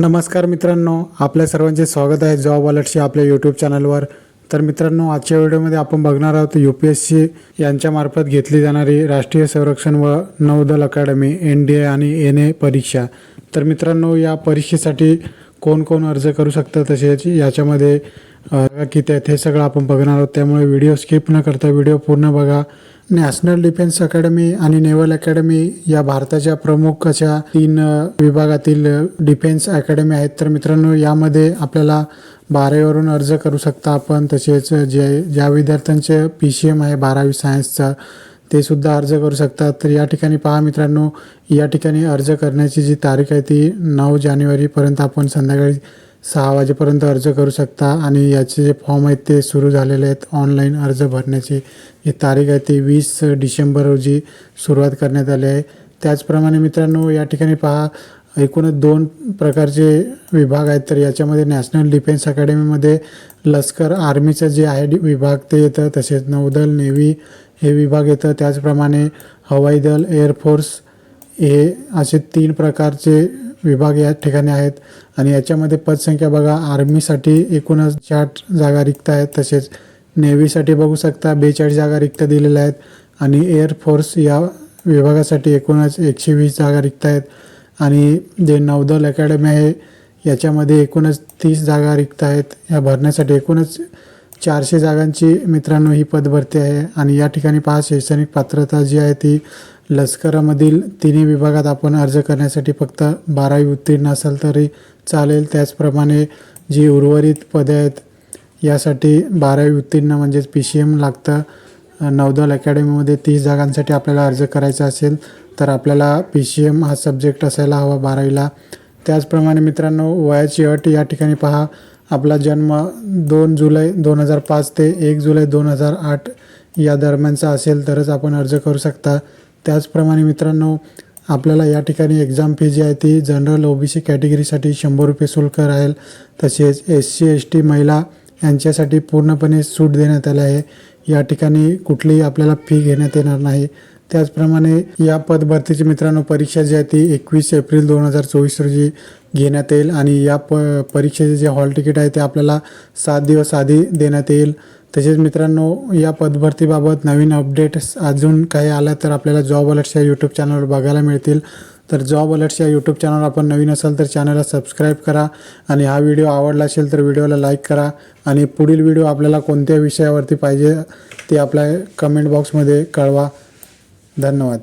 नमस्कार मित्रांनो आपल्या सर्वांचे स्वागत आहे जॉब अलर्टशी आपल्या यूट्यूब चॅनलवर. तर मित्रांनो आजच्या व्हिडिओमध्ये आपण बघणार आहोत यू पी एस सी यांच्यामार्फत घेतली जाणारी राष्ट्रीय संरक्षण व नौदल अकॅडमी एन डी ए आणि एन ए परीक्षा. तर मित्रांनो या परीक्षेसाठी कोण कोण अर्ज करू शकतं तसेच याच्यामध्ये किती आहेत हे सगळं आपण बघणार आहोत. त्यामुळे व्हिडिओ स्किप न करता व्हिडिओ पूर्ण बघा. नॅशनल डिफेन्स अकॅडमी आणि नेव्हल अकॅडमी या भारताच्या प्रमुख अशा तीन विभागातील डिफेन्स अकॅडमी आहेत. तर मित्रांनो यामध्ये आपल्याला बारावीवरून अर्ज करू शकता आपण. तसेच जे ज्या विद्यार्थ्यांचे पी सी एम आहे बारावी सायन्सचा ते सुद्धा अर्ज करू शकतात तर या ठिकाणी पहा मित्रांनो या ठिकाणी अर्ज करण्याची जी तारीख आहे ती नऊ जानेवारीपर्यंत आपण संध्याकाळी सहा वाजेपर्यंत अर्ज करू शकता आणि याचे जे फॉर्म आहेत ते सुरू झालेले आहेत. ऑनलाईन अर्ज भरण्याची जी तारीख आहे ती वीस डिसेंबर रोजी सुरुवात करण्यात आली आहे. त्याचप्रमाणे मित्रांनो या ठिकाणी पहा एकूणच दोन प्रकारचे विभाग आहेत. तर याच्यामध्ये नॅशनल डिफेन्स अकॅडमीमध्ये लष्कर आर्मीचं जे आहे विभाग ते येतं तसेच नौदल नेव्ही हे विभाग येतं. त्याचप्रमाणे हवाई दल एअरफोर्स हे असे तीन प्रकारचे विभाग या ठिकाणी आहेत आणि याच्यामध्ये पदसंख्या बघा आर्मीसाठी एकूणच चार जागा रिक्त आहेत तसेच नेव्हीसाठी बघू शकता बेचाळीस जागा रिक्त दिलेल्या आहेत आणि एअरफोर्स या विभागासाठी एकूणच एकशे वीस जागा रिक्त आहेत. आणि जे नौदल अकॅडमी आहे याच्यामध्ये एकूणच तीस जागा रिक्त आहेत. या भरण्यासाठी एकूणच चारशे जागांची मित्रांनो ही पदभरती आहे. आणि या ठिकाणी पहा शैक्षणिक पात्रता जी आहे ती लष्करामधील तिन्ही विभागात आपण अर्ज करण्यासाठी फक्त बारावी उत्तीर्ण असाल तरी चालेल. त्याचप्रमाणे जी उर्वरित पदे आहेत यासाठी बारावी उत्तीर्ण म्हणजेच पी सी एम लागतं. नौदल अकॅडमीमध्ये तीस जागांसाठी आपल्याला अर्ज करायचा असेल तर आपल्याला पी सी एम हा सब्जेक्ट असायला हवा बारावीला. त्याचप्रमाणे मित्रांनो वयाची अट या ठिकाणी पहा. आपला जन्म दोन जुलै दोन हजार पाच ते एक जुलै दोन हजार आठ या दरम्यानचा असेल तरच आपण अर्ज करू शकता. त्याचप्रमाणे मित्रांनो आपल्याला या ठिकाणी एक्झाम फी जी आहे ती जनरल ओ बी सी कॅटेगरीसाठी शंभर रुपये शुल्क राहील. तसेच एस सी एस टी महिला यांच्यासाठी पूर्णपणे सूट देण्यात आली आहे. या ठिकाणी कुठलीही आपल्याला फी घेण्यात येणार नाही. त्याचप्रमाणे या पदभरतीची मित्रांनो परीक्षा जी आहे ती एकवीस एप्रिल दोन हजार चोवीस रोजी घेण्यात येईल आणि या प परीक्षेचे जे हॉल तिकीट आहे ते आपल्याला सात दिवस आधी देण्यात येईल. तसेच मित्रांनो या पदभरतीबाबत नवीन अपडेट्स अजून काही आल्या तर आपल्याला जॉब अलर्ट्स या यूट्यूब चॅनलवर बघायला मिळतील. तर जॉब अलर्ट्स या यूट्यूब चॅनल आपण नवीन असाल तर चॅनलला सबस्क्राईब करा आणि हा व्हिडिओ आवडला असेल तर व्हिडिओला लाईक करा आणि पुढील व्हिडिओ आपल्याला कोणत्या विषयावरती पाहिजे ते आपल्या कमेंट बॉक्समध्ये कळवा. धन्यवाद.